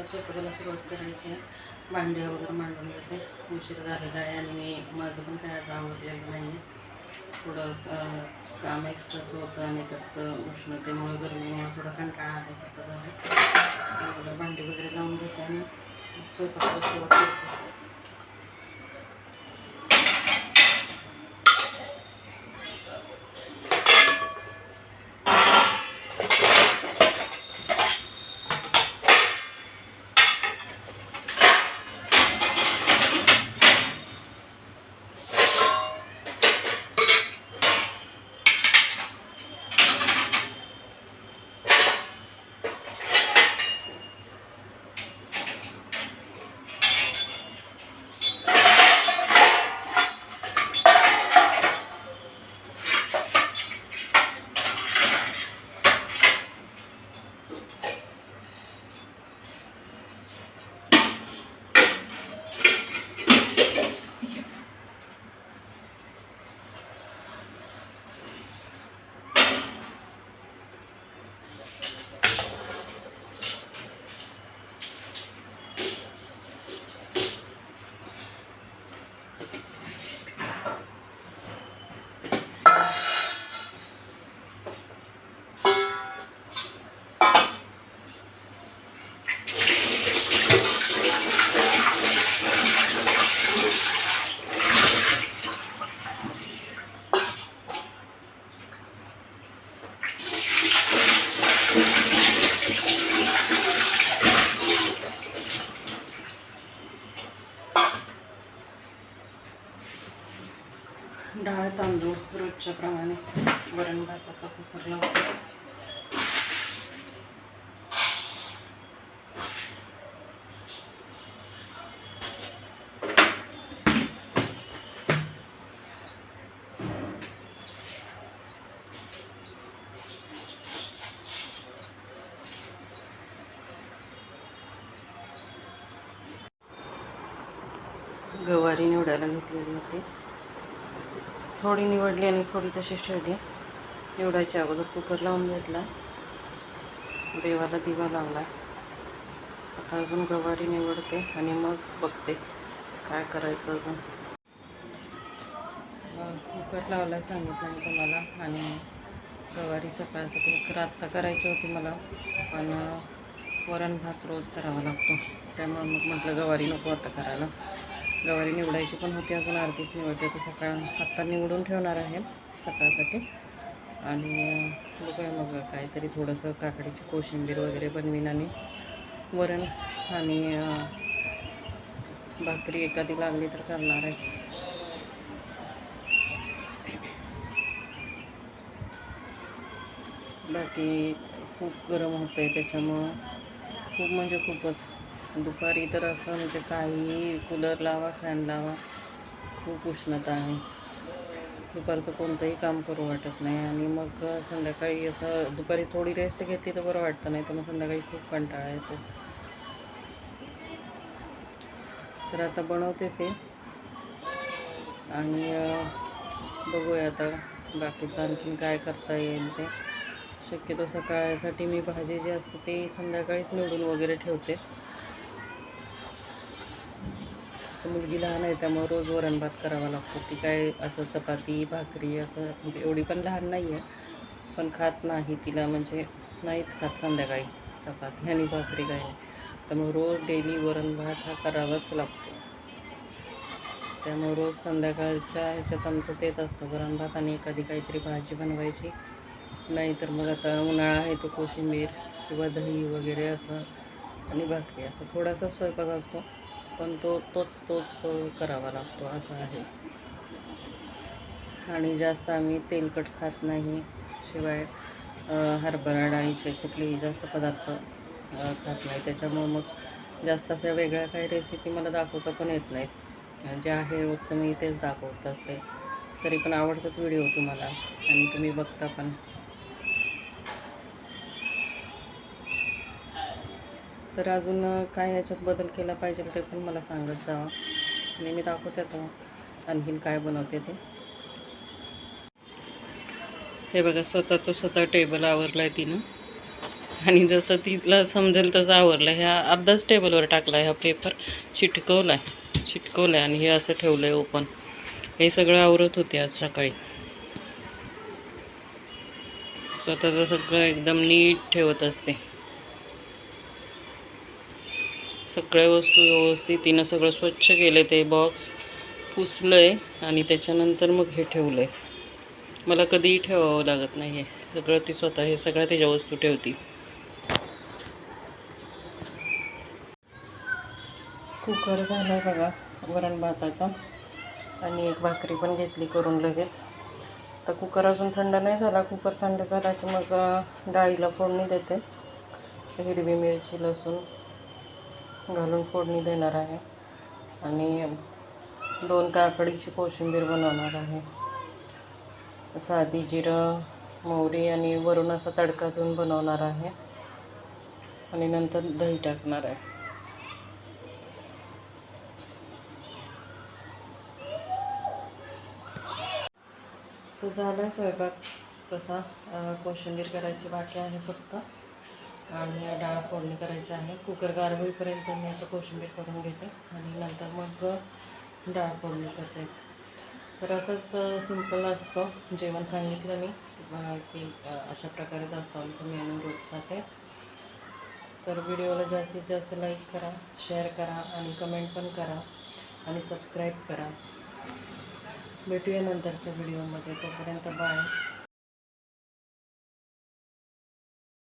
आता स्वयंपाकाला सुरुवात करायची आहे भांडे वगैरे मांडून घेते. उशीर झालेला आहे आणि मी माझं पण काय आज आवरलेलं नाही आहे थोडं काम एक्स्ट्राचं होतं आणि त्यात उष्णतेमुळे गरमीमुळे थोडं कंटाळा आल्यासारखं झालं अगोदर भांडी वगैरे लावून घेते आणि स्वयंपाकाला सुरुवात करते. डाळ तांदूळ रोजच्या प्रमाणे वरण भाताचा कुकर लावतो. गवारी निवडायला घेतलेली होती. थोडी निवडली आणि थोडी तशीच ठेवली. निवडायच्या अगोदर कुकर लावून घेतला. देवाला दिवा लावला. आता अजून गवारी निवडते आणि मग बघते काय करायचं अजून. कुकर लावला सांगितलं मी तुम्हाला आणि गवारी सकाळ सकाळी कर आत्ता करायची होती मला पण वरण भात रोज करावा लागतो. त्यामुळे मग म्हटलं गवारी नको आता करायला. गवारी निवडायची पण होती. अजून आरतीच निवडते तर सकाळ आत्ता निवडून ठेवणार आहे सकाळसाठी. आणि बघूया मग काहीतरी थोडंसं काकडीची कोशिंबीर वगैरे बनवीन आणि वरण आणि भाकरी एखादी लागली तर करणार आहे. बाकी खूप गरम होतं आहे त्याच्यामुळं खूप म्हणजे खूपच दुपारी तर असं म्हणजे काही कूलर लावा फॅन लावा. खूप उष्णता आहे. दुपारचं कोणतंही काम करू वाटत नाही आणि मग संध्याकाळी असं दुपारी थोडी रेस्ट घेतली तर बरं वाटतं नाही तर मग संध्याकाळी खूप कंटाळा येतो. तर आता बनवते ते. आणि बघूया आता बाकीचं आणखीन काय करता येईल ते. शक्यतो सकाळसाठी मी भाजी जी असते ती संध्याकाळीच निवडून वगैरे ठेवते. असं मुलगी लहान आहे त्यामुळे रोज वरण भात करावा लागतो. ती काय असं चपाती भाकरी असं म्हणजे एवढी पण लहान नाही आहे पण खात नाही तिला म्हणजे नाहीच खात संध्याकाळी चपाती आणि भाकरी काय नाही. त्यामुळे रोज डेली वरण भात हा करावाच लागतो. त्यामुळे रोज संध्याकाळच्या ह्याच्यात आमचं तेच असतं वरण भात आणि एखादी काहीतरी भाजी बनवायची. नाहीतर मग आता उन्हाळा आहे तो कोशिंबीर किंवा दही वगैरे असं आणि भाकरी असं थोडासा स्वयंपाक असतो. पण तो तोच तोच तो करावा लागतो असं आहे. आणि जास्त आम्ही तेलकट खात नाही. शिवाय हरभरा डाळीचे कुठलेही जास्त पदार्थ खात नाही. त्याच्यामुळं मग जास्त अशा वेगळ्या काही रेसिपी मला दाखवता पण येत नाहीत. जे आहे रोजचं मी तेच दाखवत असते. तरी पण आवडतात व्हिडिओ तुम्हाला. आणि तुम्ही बघता पण. तर अजून काय ह्याच्यात बदल केला पाहिजे ते पण मला सांगत जावं. आणि मी दाखवते आता आणखीन काय बनवते ते. हे बघा स्वतःचं स्वतः टेबल आवरलं आहे तिनं. आणि जसं तिला समजेल तसं आवरलं ह्या अर्धाच टेबलवर टाकला ह्या पेपर चिटकवला आहे चिटकवलं आहे आणि हे असं ठेवलं आहे ओपन हे सगळं आवरत होते आज सकाळी. स्वतःचं सगळं एकदम नीट ठेवत असते. सगळ्या वस्तू व्यवस्थित तिनं सगळं स्वच्छ केलं ते बॉक्स पुसलं आहे आणि त्याच्यानंतर मग हे ठेवलं आहे मला कधीही ठेवावं लागत नाही हे. सगळं ती स्वतः हे सगळ्या त्याच्या वस्तू ठेवती. कुकर झाला आहे बघा वरण भाताचा. आणि एक भाकरी पण घेतली करून लगेच. तर कुकर अजून थंड नाही झाला. कुकर थंड झाला की मग डाळीला फोडणी देते. हिरवी मिरची लसूण. घालून फोडणी देणार आहे. आणि दोन काकडीची कोशिंबीर बनवणार आहे. साधी जिरं मोहरी आणि वरून असा तडका देऊन बनवणार आहे. आणि नंतर दही टाकणार आहे. झाला स्वयंपाक तसा. कोशिंबीर करायची बाकी आहे फक्त. आणि डाळ फोडणी करायची आहे. कुकर गार होईपर्यंत मी आता कोशिंबीर करून घेते आणि नंतर मग डाळ फोडणी करते. तर असंच सिंपल असतं. जेवण सांगितलं मी. की अशा प्रकारेच असतो आमचं मेनू रोजचा तेच. तर व्हिडिओला जास्तीत जास्त लाईक करा शेअर करा आणि कमेंट पण करा आणि सबस्क्राईब करा. भेटूया नंतरच्या व्हिडिओमध्ये. तोपर्यंत बाय.